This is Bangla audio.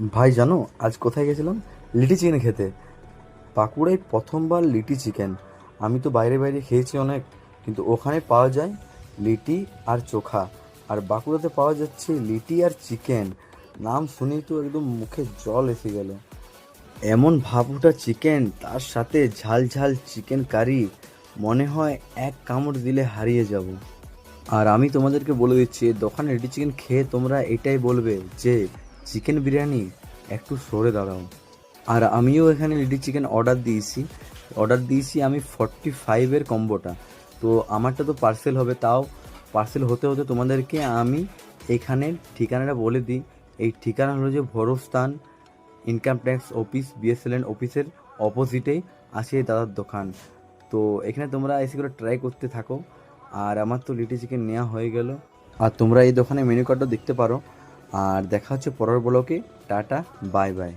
ভাই, জানো, আজ কোথায় গেছিলাম? লিটি চিকেন খেতে। বাঁকুড়ায় প্রথমবার লিটি চিকেন। আমি তো বাইরে বাইরে খেয়েছি অনেক, কিন্তু ওখানে পাওয়া যায় লিটি আর চোখা। আর বাঁকুড়াতে পাওয়া যাচ্ছে লিটি আর চিকেন। নাম শুনেই তো একদম মুখে জল এসে গেল। এমন ভাবুটা চিকেন, তার সাথে ঝাল ঝাল চিকেন কারি, মনে হয় এক কামড় দিলে হারিয়ে যাব। আর আমি তোমাদেরকে বলে দিচ্ছি, দোকানে লিটি চিকেন খেয়ে তোমরা এটাই বলবে যে চিকেন বিরিয়ানি একটু সরে দাঁড়াও। আর আমিও এখানে রেডি চিকেন অর্ডার দিয়েছি। অর্ডার দিয়েছি আমি ফর্টি ফাইভের কম্বোটা তো আমারটা তো পার্সেল হবে, তাও পার্সেল হতে হতে তোমাদেরকে আমি এখানে ঠিকানাটা বলে দিই। এই ঠিকানা হলো যে ভরস্থান ইনকাম ট্যাক্স অফিস বিএসএলএন অফিসের অপোজিটেই আছে এই দাদার দোকান। তো এখানে তোমরা এসে করে ট্রাই করতে থাকো। আর আমার তো লিটি চিকেন নেওয়া হয়ে গেল। আর তোমরা এই দোকানে মেনু কার্ডটা দেখতে পারো। আর দেখা হচ্ছে পরের ব্লকে টাটা বাই বাই।